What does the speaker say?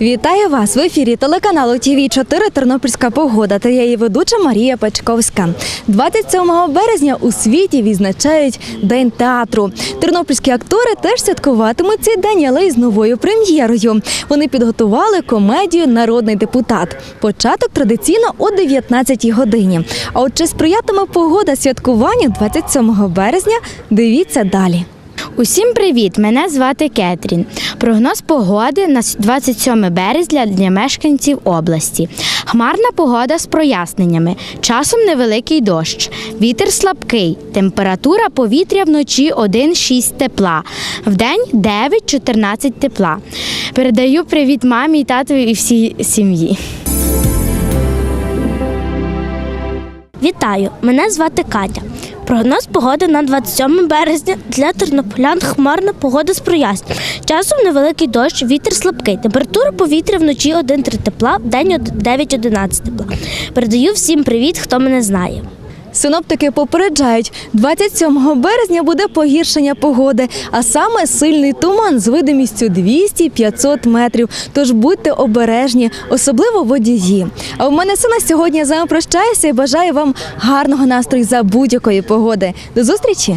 Вітаю вас в ефірі телеканалу ТВ 4 Тернопільська погода та я її ведуча Марія Пачковська. 27 березня у світі відзначають День театру. Тернопільські актори теж святкуватимуть цей день, але із новою прем'єрою. Вони підготували комедію Народний депутат. Початок традиційно о 19 годині. А от чи сприятиме погода святкуванню 27 березня? Дивіться далі. Усім привіт! Мене звати Кетрін. Прогноз погоди на 27 березня для мешканців області. Хмарна погода з проясненнями. Часом невеликий дощ. Вітер слабкий. Температура повітря вночі 1-6 тепла. Вдень 9-14 тепла. Передаю привіт мамі, татові і всій сім'ї. Вітаю! Мене звати Катя. Прогноз погоди на 27 березня для тернополян хмарна погода з проясненням. Часом невеликий дощ, вітер слабкий. Температура повітря вночі 1-3 тепла, в день 9-11 тепла. Передаю всім привіт, хто мене знає. Синоптики попереджають, 27 березня буде погіршення погоди, а саме сильний туман з видимістю 200-500 метрів. Тож будьте обережні, особливо водії. А в мене сина сьогодні. З вами прощаюся і бажаю вам гарного настрою за будь-якої погоди. До зустрічі!